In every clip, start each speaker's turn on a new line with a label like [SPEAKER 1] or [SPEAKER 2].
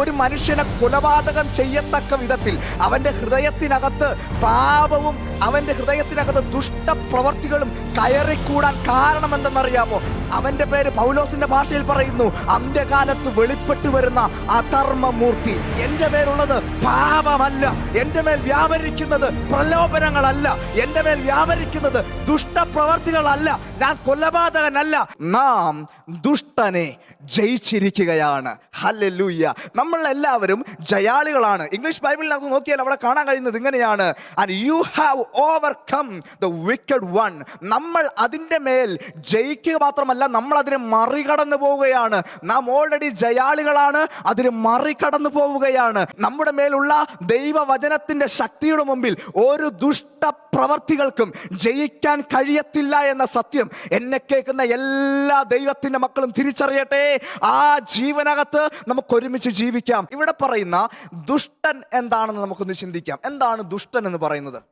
[SPEAKER 1] ഒരു മനുഷ്യനെ കൊലപാതകം ചെയ്യത്തക്ക വിധത്തിൽ അവന്റെ ഹൃദയത്തിനകത്ത് പാപവും അവന്റെ ഹൃദയത്തിനകത്ത് ദുഷ്ടപ്രവർത്തികളും കയറിക്കൂടാൻ കാരണമെന്തെന്നറിയാമോ? അവന്റെ പേര് പൗലോസിന്റെ ഭാഷയിൽ പറയുന്നു അന്ത്യകാലത്ത് വെളിപ്പെട്ടു വരുന്ന അധർമ്മമൂർത്തി. എന്റെ പേരുള്ളത് പാപമല്ല. എന്റെ മേൽ വ്യാപരിക്കുന്നത് പ്രലോഭനങ്ങളല്ല. എന്റെ മേൽ വ്യാപരിക്കുന്നത് ദുഷ്ടപ്രവർത്തികളല്ല. ഞാൻ കൊലപാതകനല്ല. നാം ദുഷ്ടനെ ജയിച്ചിരിക്കുകയാണ്. ഹല്ലേലൂയ. നമ്മൾ എല്ലാവരും ജയാളികളാണ്. ഇംഗ്ലീഷ് ബൈബിളിൽ നമുക്ക് നോക്കിയാൽ അവിടെ കാണാൻ കഴിയുന്നത് ഇങ്ങനെയാണ്. And you have overcome the wicked one നമ്മൾ അതിന്റെ മേൽ ജയിക്കുക മാത്രമല്ല നമ്മൾ അതിനെ മറികടന്നു പോവുകയാണ്. നാം ഓൾറെഡി ജയാളികളാണ് അതിന് മറികടന്നു പോവുകയാണ്. നമ്മുടെ മേലുള്ള ദൈവവചനത്തിന്റെ ശക്തിയുടെ മുമ്പിൽ ഒരു ദുഷ്ട പ്രവർത്തികൾക്കും ജയിക്കാൻ കഴിയത്തില്ല എന്ന സത്യം എന്നെ കേൾക്കുന്ന എല്ലാ ദൈവത്തിന്റെ മക്കളും തിരിച്ചറിയട്ടെ. ആ ജീവനകത്ത് നമുക്ക് ഒരുമിച്ച് ജീവിക്കാം. ഇവിടെ പറയുന്ന ദുഷ്ടൻ എന്താണെന്ന് നമുക്കൊന്ന് ചിന്തിക്കാം. എന്താണ് ദുഷ്ടൻ എന്ന് പറയുന്നത്?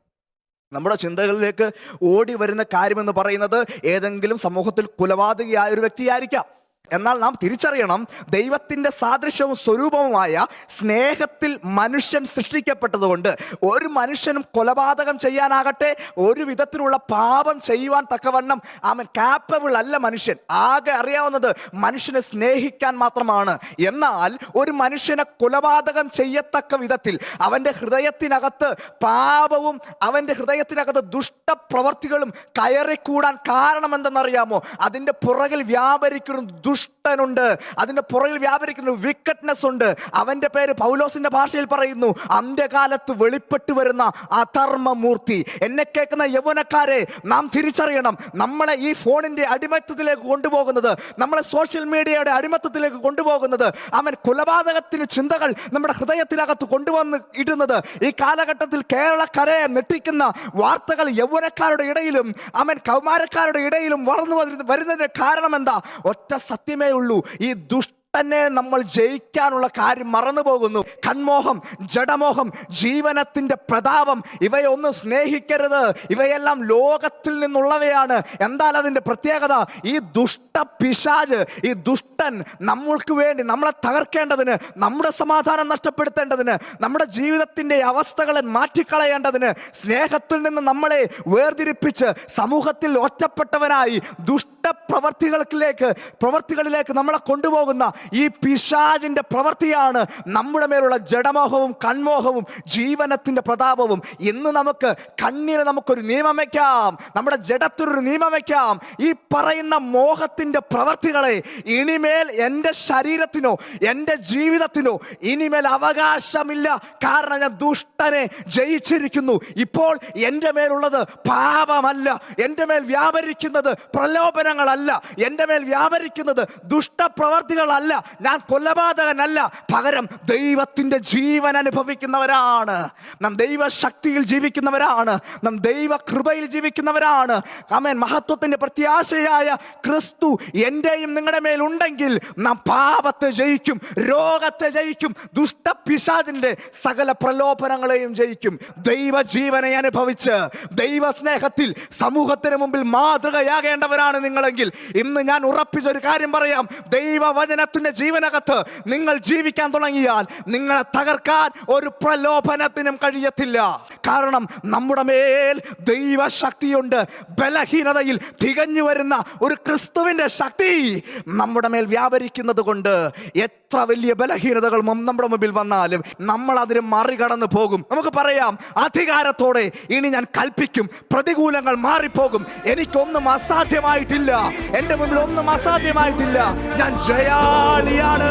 [SPEAKER 1] നമ്മുടെ ചിന്തകളിലേക്ക് ഓടി വരുന്ന കാര്യമെന്ന് പറയുന്നത് ഏതെങ്കിലും സമൂഹത്തിൽ കുലപാതകയായ ഒരു വ്യക്തിയായിരിക്കാം. എന്നാൽ നാം തിരിച്ചറിയണം ദൈവത്തിന്റെ സാദൃശ്യവും സ്വരൂപവുമായ സ്നേഹത്തിൽ മനുഷ്യൻ സൃഷ്ടിക്കപ്പെട്ടതുകൊണ്ട് ഒരു മനുഷ്യനും കൊലപാതകം ചെയ്യാനാകട്ടെ ഒരു വിധത്തിലുള്ള പാപം ചെയ്യുവാൻ തക്കവണ്ണം അവൻ കാപ്പബിൾ അല്ല മനുഷ്യൻ. ആകെ അറിയാവുന്നത് മനുഷ്യനെ സ്നേഹിക്കാൻ മാത്രമാണ്. എന്നാൽ ഒരു മനുഷ്യനെ കൊലപാതകം ചെയ്യത്തക്ക വിധത്തിൽ അവന്റെ ഹൃദയത്തിനകത്ത് പാപവും അവന്റെ ഹൃദയത്തിനകത്ത് ദുഷ്ടപ്രവർത്തികളും കയറിക്കൂടാൻ കാരണമെന്തെന്നറിയാമോ? അതിന്റെ പുറകിൽ വ്യാപരിക്കുന്ന Deus ദുഷ്ടനുണ്ട് അതിന്റെ പുറകിൽ വ്യാപരിക്കുന്ന വിക്കറ്റ്നെസ് ഉണ്ട്. അവന്റെ പേര് പൗലോസിന്റെ ഭാഷയിൽ പറയുന്നു അന്ത്യകാലത്ത് വെളിപ്പെട്ടു വരുന്ന അധർമ്മമൂർത്തി. എന്നെ കേൾക്കുന്ന യൗവനക്കാരെ നാം തിരിച്ചറിയണം. നമ്മളെ ഈ ഫോണിന്റെ അടിമത്തത്തിലേക്ക് കൊണ്ടുപോകുന്നത് നമ്മളെ സോഷ്യൽ മീഡിയയുടെ അടിമത്തത്തിലേക്ക് കൊണ്ടുപോകുന്നത് അവൻ കൊലപാതകത്തിന് ചിന്തകൾ നമ്മുടെ ഹൃദയത്തിനകത്ത് കൊണ്ടുവന്ന് ഇടുന്നത്. ഈ കാലഘട്ടത്തിൽ കേരളക്കരയെ നെട്ടിക്കുന്ന വാർത്തകൾ യൗവനക്കാരുടെ ഇടയിലും അവൻ കൗമാരക്കാരുടെ ഇടയിലും വളർന്നു വരുന്നതിന് കാരണം എന്താ ഒറ്റ സത്യമേ ഉള്ളൂ. ഈ ദുഷ്ട തന്നെ നമ്മൾ ജയിക്കാനുള്ള കാര്യം മറന്നു പോകുന്നു കൺമോഹം ജഡമോഹം ജീവനത്തിന്റെ പ്രതാപം ഇവയൊന്നും സ്നേഹിക്കരുത്. ഇവയെല്ലാം ലോകത്തിൽ നിന്നുള്ളവയാണ്. എന്താൽ അതിന്റെ പ്രത്യേകത ഈ ദുഷ്ട പിശാജ് ഈ ദുഷ്ടൻ നമ്മൾക്ക് വേണ്ടി നമ്മളെ തകർക്കേണ്ടതിന് നമ്മുടെ സമാധാനം നഷ്ടപ്പെടുത്തേണ്ടതിന് നമ്മുടെ ജീവിതത്തിന്റെ അവസ്ഥകളെ മാറ്റിക്കളയേണ്ടതിന് സ്നേഹത്തിൽ നിന്ന് നമ്മളെ വേർതിരിപ്പിച്ച് സമൂഹത്തിൽ ഒറ്റപ്പെട്ടവനായി ദുഷ്ടപ്രവർത്തികളിലേക്ക് പ്രവർത്തികളിലേക്ക് നമ്മളെ കൊണ്ടുപോകുന്ന ഈ പിശാജിന്റെ പ്രവൃത്തിയാണ് നമ്മുടെ മേലുള്ള ജഡമോഹവും കൺമോഹവും ജീവനത്തിന്റെ പ്രതാപവും. ഇന്ന് നമുക്ക് കണ്ണിന് നമുക്കൊരു നിയമം വയ്ക്കാം നമ്മുടെ ജഡത്തിനൊരു നിയമം വയ്ക്കാം. ഈ പറയുന്ന മോഹത്തിന്റെ പ്രവർത്തികളെ ഇനിമേൽ എന്റെ ശരീരത്തിനോ എന്റെ ജീവിതത്തിനോ ഇനിമേൽ അവകാശമില്ല. കാരണം ഞാൻ ദുഷ്ടനെ ജയിച്ചിരിക്കുന്നു. ഇപ്പോൾ എന്റെ മേലുള്ളത് പാപമല്ല. എന്റെ മേൽ വ്യാപരിക്കുന്നത് പ്രലോഭനങ്ങളല്ല. എന്റെ മേൽ വ്യാപരിക്കുന്നത് ദുഷ്ടപ്രവർത്തികളല്ല. ഞാൻ കൊലപാതകനല്ല. പകരം ദൈവത്തിന്റെ ജീവൻ അനുഭവിക്കുന്നവരാണ്. നാം ദൈവശക്തിയിൽ ജീവിക്കുന്നവരാണ്. നാം ദൈവ കൃപയിൽ ജീവിക്കുന്നവരാണ്. അമേൻ മഹത്വത്തിന്റെ പ്രത്യാശയായ ക്രിസ്തു എന്റെയും നിങ്ങളുടെ മേലുണ്ടെങ്കിൽ നാം പാപത്തെ ജയിക്കും രോഗത്തെ ജയിക്കും ദുഷ്ടപിശാദിന്റെ സകല പ്രലോഭനങ്ങളെയും ജയിക്കും. ദൈവജീവനെ അനുഭവിച്ച് ദൈവസ്നേഹത്തിൽ സമൂഹത്തിന് മുമ്പിൽ മാതൃകയാകേണ്ടവരാണ് നിങ്ങളെങ്കിൽ ഇന്ന് ഞാൻ ഉറപ്പിച്ചൊരു കാര്യം പറയാം. ദൈവവചനത്തിന്റെ ജീവനകത്ത് നിങ്ങൾ ജീവിക്കാൻ തുടങ്ങിയാൽ നിങ്ങളെ തകർക്കാൻ ഒരു പ്രലോഭനത്തിനും കഴിയത്തില്ല. കാരണം നമ്മുടെ മേൽ ദൈവശക്തിയുണ്ട്. ബലഹീനതയിൽ തികഞ്ഞു വരുന്ന ഒരു ക്രിസ്തുവിന്റെ ശക്തി നമ്മുടെ മേൽ വ്യാപരിക്കുന്നത് കൊണ്ട് എത്ര വലിയ ബലഹീനതകൾ നമ്മുടെ മുമ്പിൽ വന്നാലും നമ്മൾ അതിനെ മറികടന്ന് പോകും. നമുക്ക് പറയാം അധികാരത്തോടെ ഇനി ഞാൻ കൽപ്പിക്കും പ്രതികൂലങ്ങൾ മാറിപ്പോകും. എനിക്കൊന്നും അസാധ്യമായിട്ടില്ല. എന്റെ മുമ്പിൽ ഒന്നും അസാധ്യമായിട്ടില്ല. ഞാൻ ജയാളിയാണ്.